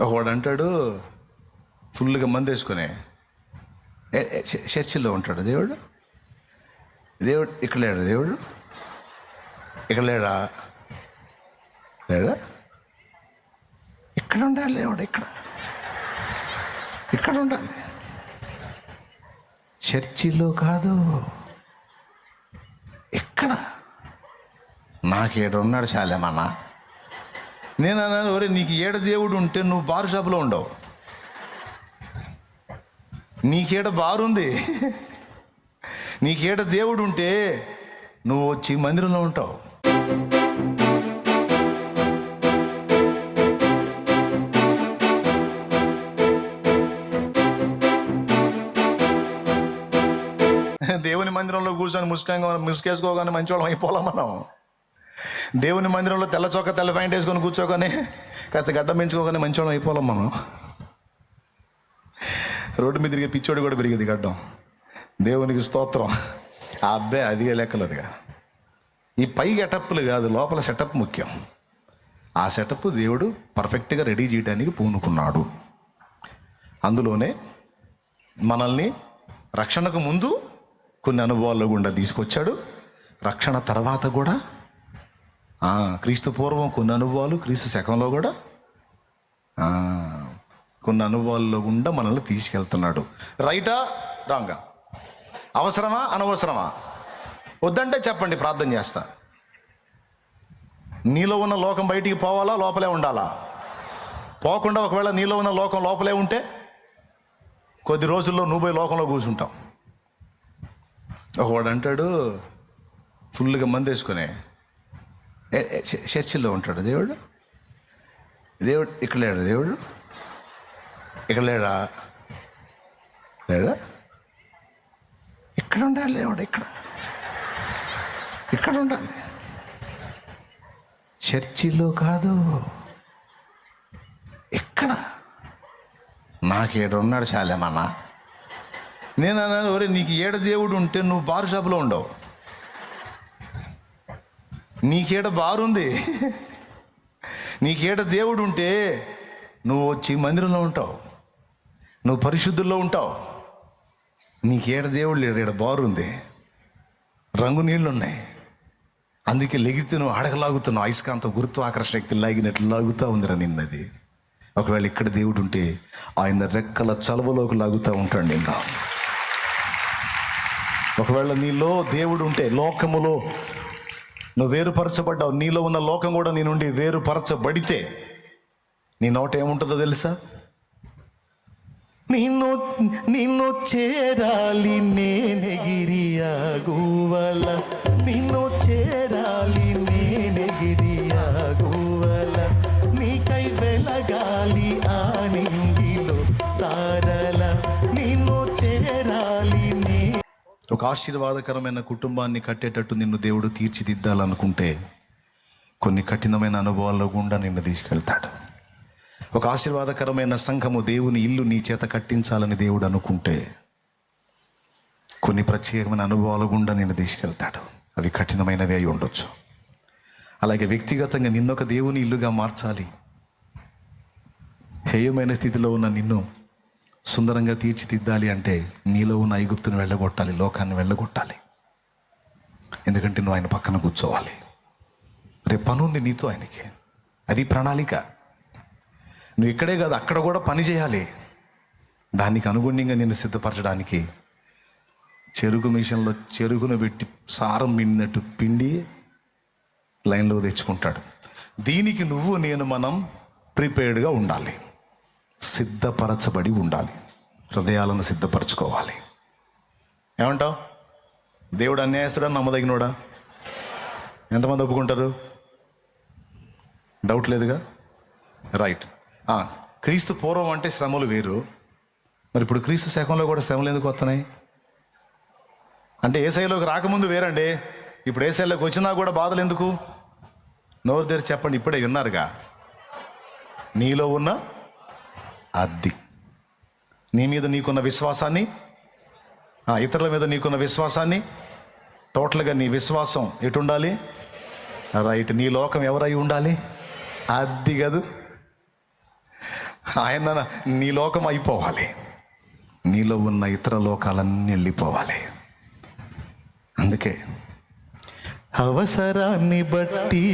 ఒకవాడు అంటాడు ఫుల్గా మంది వేసుకుని ఏ- చ- చర్చిలో ఉంటాడు దేవుడు? దేవుడు ఇక్కడ లేడు దేవుడు? ఇక్కడ లేడా? లేడా? ఇక్కడ ఉండాలి దేవుడు ఇక్కడ. ఇక్కడ ఉండాలి. చర్చిలో కాదు ఇక్కడ. నాకేడు ఉన్నాడు చాలేమన్నా నేను అన్నాను ఒరే నీకు ఏడ దేవుడు ఉంటే నువ్వు బారు షాపులో ఉండవు. నీకేడ బారు ఉంది? నీకేడ దేవుడు ఉంటే నువ్వు వచ్చి మందిరంలో ఉంటావు. దేవుని మందిరంలో కూర్చొని ముసుకంగా ముసుకేసుకోగానే మంచివాళ్ళం అయిపోలాం మనం? దేవుని మందిరంలో తెల్ల చొక్క తెల్ల ప్యాంట్ వేసుకొని కూర్చోకొని కాస్త గడ్డ పెంచుకోగానే మంచివాళ్ళం అయిపోలేం మనం. రోడ్డు మీద తిరిగే పిచ్చోడు కూడా పెరిగేది గడ్డం. దేవునికి స్తోత్రం. ఆ అబ్బాయి అదిగే లెక్కలదిగా? ఈ పై గెటప్లు కాదు లోపల సెటప్ ముఖ్యం. ఆ సెటప్ దేవుడు పర్ఫెక్ట్గా రెడీ చేయడానికి పూనుకున్నాడు. అందులోనే మనల్ని రక్షణకు ముందు కొన్ని అనుభవాల్లో గుండా తీసుకొచ్చాడు. రక్షణ తర్వాత కూడా క్రీస్తు పూర్వం కొన్ని అనుభవాలు క్రీస్తు శకంలో కూడా కొన్ని అనుభవాల్లో గుండా మనల్ని తీసుకెళ్తున్నాడు. రైటా? రాంగా. అవసరమా? అనవసరమా? వద్దంటే చెప్పండి ప్రార్థన చేస్తా. నీలో ఉన్న లోకం బయటికి పోవాలా? లోపలే ఉండాలా? పోకుండా ఒకవేళ నీలో ఉన్న లోకం లోపలే ఉంటే కొద్ది రోజుల్లో నువ్వు పోయి లోకంలో కూర్చుంటావు. ఒకవాడు అంటాడు ఫుల్గా మందేసుకునే. చర్చిలో ఉంటాడు దేవుడు? దేవుడు ఇక్కడ లేడు దేవుడు? ఇక్కడ లేడా? లేడా? ఇక్కడ ఉండాలి దేవుడు ఇక్కడ. ఇక్కడ ఉండాలి. చర్చిలో కాదు. ఇక్కడ. ఏడు ఉన్నాడు చాలేమన్నా నేను అన్నాను ఒరే నీకు ఏడ దేవుడు ఉంటే నువ్వు బారు షాపులో ఉండవు. నీకేడ బారుంది? నీకేడ దేవుడు ఉంటే నువ్వు వచ్చి మందిరంలో ఉంటావు. నువ్వు పరిశుద్ధుల్లో ఉంటావు. నీకేడ దేవుడు లేడు ఈడ బారుంది. రంగు నీళ్ళు ఉన్నాయి అందుకే లెగితే నువ్వు అడగలాగుతున్నావు అయస్కాంత గురుత్వాకర్షణ శక్తి లాగినట్లు లాగుతూ ఉందిరా నిన్నది. ఒకవేళ ఇక్కడ దేవుడు ఉంటే ఆయన రెక్కల చలవలోకి లాగుతూ ఉంటాడు నిన్న. ఒకవేళ నీలో దేవుడు ఉంటే లోకములో నువ్వు వేరుపరచబడ్డావు. నీలో ఉన్న లోకం కూడా నీ నుండి వేరుపరచబడితే నీ నోట ఏముంటుందో తెలుసా? నిన్ను నిన్ను చేరాలి నేనెగిరియా గువల నిన్ను చేరాలి ఒక ఆశీర్వాదకరమైన కుటుంబాన్ని కట్టేటట్టు నిన్ను దేవుడు తీర్చిదిద్దాలనుకుంటే కొన్ని కఠినమైన అనుభవాల్లో గుండా నిన్ను తీసుకెళ్తాడు. ఒక ఆశీర్వాదకరమైన సంఘము దేవుని ఇల్లు నీ చేత కట్టించాలని దేవుడు అనుకుంటే కొన్ని ప్రత్యేకమైన అనుభవాల గుండా నిన్ను తీసుకెళ్తాడు. అవి కఠినమైనవి అయి ఉండొచ్చు. అలాగే వ్యక్తిగతంగా నిన్నొక దేవుని ఇల్లుగా మార్చాలి. హేయమైన స్థితిలో ఉన్న నిన్ను సుందరంగా తీర్చిదిద్దాలి అంటే నీలో ఉన్న ఐగుప్తుని వెళ్ళగొట్టాలి లోకాన్ని వెళ్ళగొట్టాలి. ఎందుకంటే నువ్వు ఆయన పక్కన కూర్చోవాలి. రేపు పని ఉంది నీతో ఆయనకి. అది ప్రణాళిక. నువ్వు ఇక్కడే కాదు అక్కడ కూడా పని చేయాలి. దానికి అనుగుణ్యంగా నేను సిద్ధపరచడానికి చెరుకు మిషన్లో చెరుకును పెట్టి సారం పిండినట్టు పిండి లైన్లో తెచ్చుకుంటాడు. దీనికి నువ్వు నేను మనం ప్రిపేర్డ్గా ఉండాలి. సిద్ధపరచబడి ఉండాలి. హృదయాలను సిద్ధపరచుకోవాలి. ఏమంటావు? దేవుడు అన్యాయస్తుడా? నమ్మదగినోడా? ఎంతమంది ఒప్పుకుంటారు? డౌట్ లేదుగా? రైట్. క్రీస్తు పూర్వం అంటే శ్రమలు వేరు. మరి ఇప్పుడు క్రీస్తు శకంలో కూడా శ్రమలు ఎందుకు వస్తున్నాయి? అంటే ఏసైలోకి రాకముందు వేరండి. ఇప్పుడు ఏసైలోకి వచ్చినా కూడా బాధలు ఎందుకు? నోరు తెరిచి చెప్పండి ఇప్పుడే విన్నారుగా? నీలో ఉన్న అద్ది నీ మీద నీకున్న విశ్వాసాన్ని ఆ, ఇతరుల మీద నీకున్న విశ్వాసాన్ని టోటల్గా నీ విశ్వాసం ఎటు ఉండాలి రైట్ నీ లోకం ఎవరై ఉండాలి? అది కాదు. ఆయన నీ లోకం అయిపోవాలి. నీలో ఉన్న ఇతర లోకాలన్నీ వెళ్ళిపోవాలి. అందుకే అవసరాన్ని బట్టి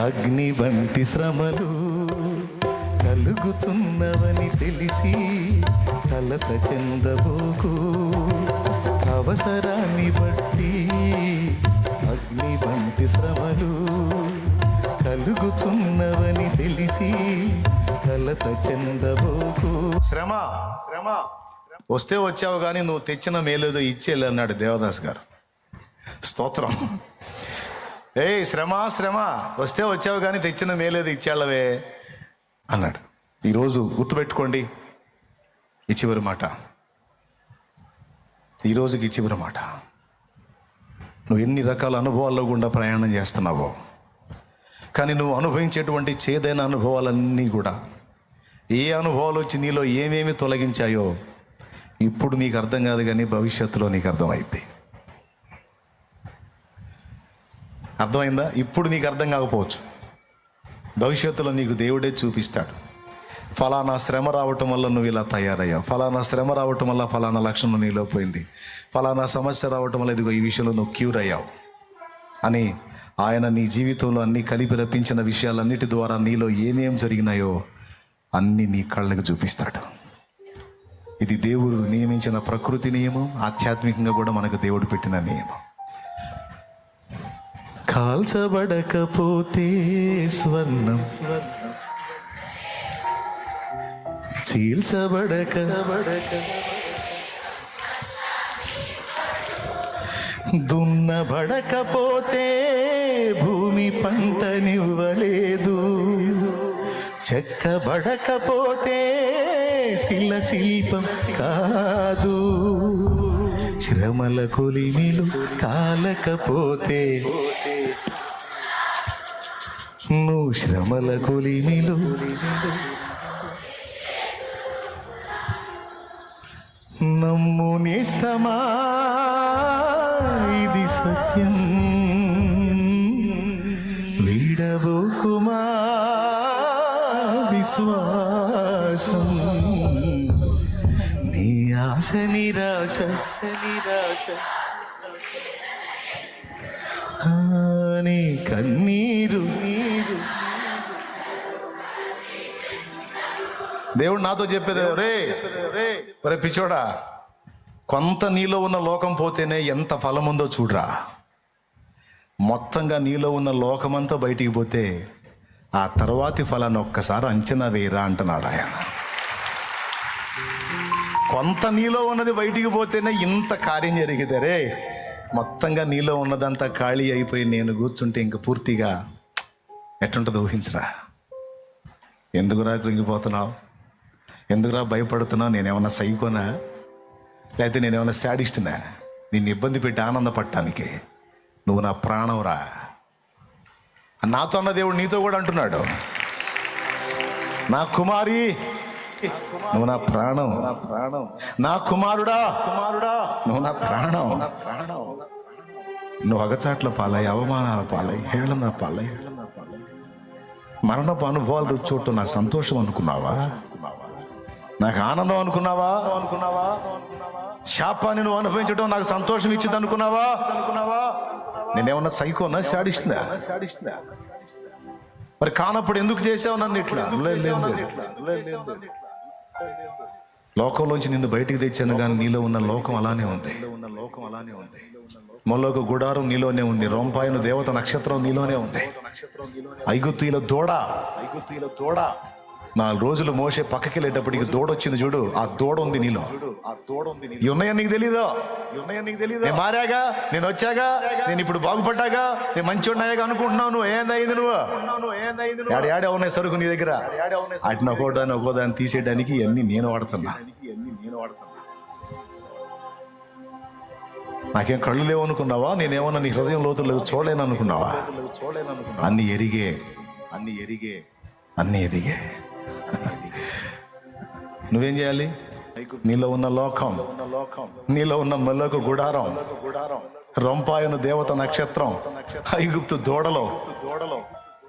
అగ్ని వంటి శ్రమలు కలుగుతున్నవని తెలిసి కలత చెందబోకు. అవసరాన్ని బట్టి అగ్ని వంటి శ్రమలు కలుగుతున్నవని తెలిసి కలత చెందబోకు. శ్రమ. శ్రమ. వస్తే వచ్చావు కానీ నువ్వు తెచ్చిన మేలేదో ఇచ్చేలే అన్నాడు దేవదాస్ గారు. స్తోత్రం. ఏయ్ శ్రమ శ్రమ. వస్తే వచ్చావు కానీ తెచ్చిన మేలేదో ఇచ్చాళ్ళవే అన్నాడు. ఈరోజు గుర్తుపెట్టుకోండి ఈ చివరి మాట. ఈరోజుకి చివరి మాట. నువ్వు ఎన్ని రకాల అనుభవాల్లో గుండా ప్రయాణం చేస్తున్నావో కానీ నువ్వు అనుభవించేటువంటి చేదైన అనుభవాలన్నీ కూడా ఏ అనుభవాలు వచ్చి నీలో ఏమేమి తొలగించాయో ఇప్పుడు నీకు అర్థం కాదు కానీ భవిష్యత్తులో నీకు అర్థమైంది అర్థమైందా? ఇప్పుడు నీకు అర్థం కాకపోవచ్చు. భవిష్యత్తులో నీకు దేవుడే చూపిస్తాడు. ఫలానా శ్రమ రావటం వల్ల నువ్వు ఇలా తయారయ్యావు. ఫలానా శ్రమ రావటం వల్ల ఫలానా లక్షణం నీలో పోయింది. ఫలానా సమస్య రావటం వల్ల ఇదిగో ఈ విషయంలో నువ్వు క్యూర్ అయ్యావు. అని ఆయన నీ జీవితంలో అన్ని కలిపి రప్పించిన విషయాలన్నిటి ద్వారా నీలో ఏమేం జరిగినాయో అన్ని నీ కళ్ళకు చూపిస్తాడు. ఇది దేవుడు నియమించిన ప్రకృతి నియమం ఆధ్యాత్మికంగా కూడా మనకు దేవుడు పెట్టిన నియమం. కాల్చబడకపోతే స్వర్ణం. చీల్చబడక. దున్నబడకపోతే భూమి పంటనివ్వలేదు చెక్కబడకపోతే శిల శిల్పం కాదు. శ్రమల కొలిమిలు కాలకపోతే నువ్వు శ్రమల కొలిమిలో. నమ్ము నిస్తమా? ఇది సత్యం. విడబోకుమా? విశ్వాసం. నీ ఆశ నిరాశ. నిరాశ నీ కన్నీరు. దేవుడు నాతో చెప్పేది రే రే పిచ్చోడా కొంత నీలో ఉన్న లోకం పోతేనే ఎంత ఫలం ఉందో చూడరా. మొత్తంగా నీలో ఉన్న లోకమంతా బయటికి పోతే ఆ తర్వాతి ఫలాన్ని ఒక్కసారి అంచనా వేయరా అంటున్నాడు ఆయన. కొంత నీలో ఉన్నది బయటికి పోతేనే ఇంత కార్యం జరిగితే రే మొత్తంగా నీలో ఉన్నదంతా ఖాళీ అయిపోయి నేను కూర్చుంటే ఇంక పూర్తిగా ఎట్టుంటుందో ఊహించరా. ఎందుకురా కృంగిపోతున్నావు ఎందుకురా భయపడుతున్నావు? నేనేమన్నా సైకోనా? లేకపోతే నేనేమన్నా శాడిస్ట్నా? నిన్ను ఇబ్బంది పెట్టి ఆనందపడటానికి. నువ్వు నా ప్రాణంరా. నాతో అన్న దేవుడు నీతో కూడా అంటున్నాడు. నా కుమారి నువ్వు నా ప్రాణం. ప్రాణం నా కుమారుడా కుమారుడా నువ్వు నా ప్రాణం. ప్రాణం నువ్వు అగచాట్ల పాలై అవమానాల పాలై హేళన పాలై. మరణపు అనుభవాలు రుచి నాకు సంతోషం అనుకున్నావా? నాకు ఆనందం అనుకున్నావా? అనుకున్నావా శాపాన్ని నువ్వు అనుభవించడం నాకు సంతోషం ఇచ్చింది అనుకున్నావా? అనుకున్నావా నేనేమన్నా సైకోనా శాడిస్ట్నా? మరి కానప్పుడు ఎందుకు చేసావు నన్ను ఇట్లా. లోకంలోంచి నిన్ను బయటికి తెచ్చాను కానీ నీలో ఉన్న లోకం అలానే ఉంది. ఉన్న లోకం అలానే ఉంది. మొలోక గుడారం నీలోనే ఉంది. రోంపాయన దేవత నక్షత్రం నీలోనే ఉంది. ఐగుత్తుల దూడ. ఐగుత్తుల దూడ. నాలుగు రోజులు మోసే పక్కకి వెళ్ళేటప్పటికి దూడ వచ్చింది చూడు. ఆ దూడ ఉంది నీలో. ఇవి ఉన్నాయని నీకు తెలీదు? నేను మారాగా? నేను వచ్చాగా? నేను ఇప్పుడు బాగుపడ్డాగా? నేను మంచి ఉన్నాయాగా అనుకుంటున్నావు నువ్వు? ఏందయింది నువ్వు? యాడ యాడ ఉన్నాయి సరుకు నీ దగ్గర? అటు ఒక్కోదాన్ని ఒక్కోదాన్ని తీసేయడానికి ఇవన్నీ నేను వాడుతున్నా. నాకేం కళ్ళు లేవు అనుకున్నావా? నేనేమన్నా నీ హృదయం లోతులు చూడలేను అనుకున్నావా? అన్ని ఎరిగే. అన్ని ఎరిగే. అన్ని ఎరిగే. నువ్వేం చేయాలి? నీలో ఉన్న లోకం నీలో ఉన్న మెల్లకు గుడారం రొంపాయన దేవత నక్షత్రం ఐగుప్తు దూడలో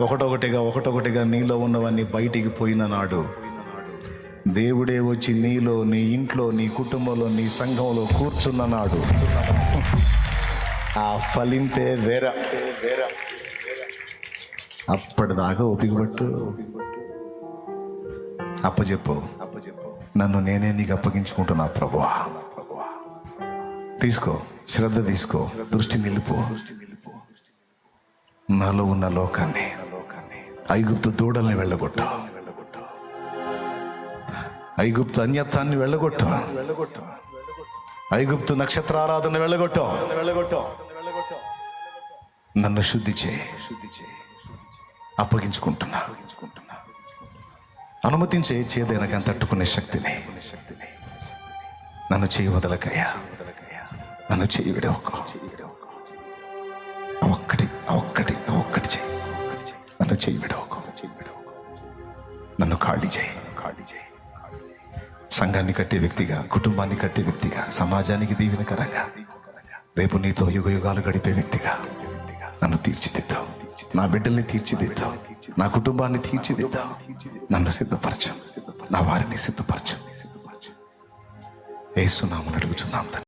ఒకటొకటిగా ఒకటొకటిగా నీలో ఉన్నవన్నీ బయటికి పోయిన నాడు దేవుడే వచ్చి నీలో నీ ఇంట్లో నీ కుటుంబంలో నీ సంఘంలో కూర్చున్న నాడు ఆ ఫలింతే వేరా. అప్పటిదాకా ఓపిక పట్టు. అప్పచెప్పు. నన్ను నేనే నీకు అప్పగించుకుంటున్నా ప్రభువా. తీసుకో శ్రద్ధ తీసుకో దృష్టి నిలుపు. నాలో ఉన్న లోకాన్ని ఐగుప్తు దూడల్ని వెళ్ళగొట్టు. ఐగుప్తు అన్యత్వాన్ని వెళ్ళగొట్టు. ఐగుప్తు నక్షత్రారాధన వెళ్ళగొట్టు. నన్ను శుద్ధి చేయి. అప్పగించుకుంటున్నా. అనుమతించే చేదైన తట్టుకునే శక్తిని నన్ను చేయి వదలకయ్యా. నన్ను చేయి విడవకు. ఒక్కటి ఒక్కటి ఒక్కటి చేయి. నన్ను చేయి విడవకు. నన్ను ఖాళీ చేయి ఖాళీ చేయి. సంఘాన్ని కట్టే వ్యక్తిగా కుటుంబాన్ని కట్టే వ్యక్తిగా సమాజానికి దీవెనకరంగా రేపు నీతో యుగ యుగాలు గడిపే వ్యక్తిగా నన్ను తీర్చిదిద్దావు. నా బిడ్డల్ని తీర్చిదిద్దావు. నా కుటుంబాన్ని తీర్చిదిద్దావు. నన్ను సిద్ధపరచు. నా వారిని సిద్ధపరచు. ఏసునామని అడుగుచున్నాం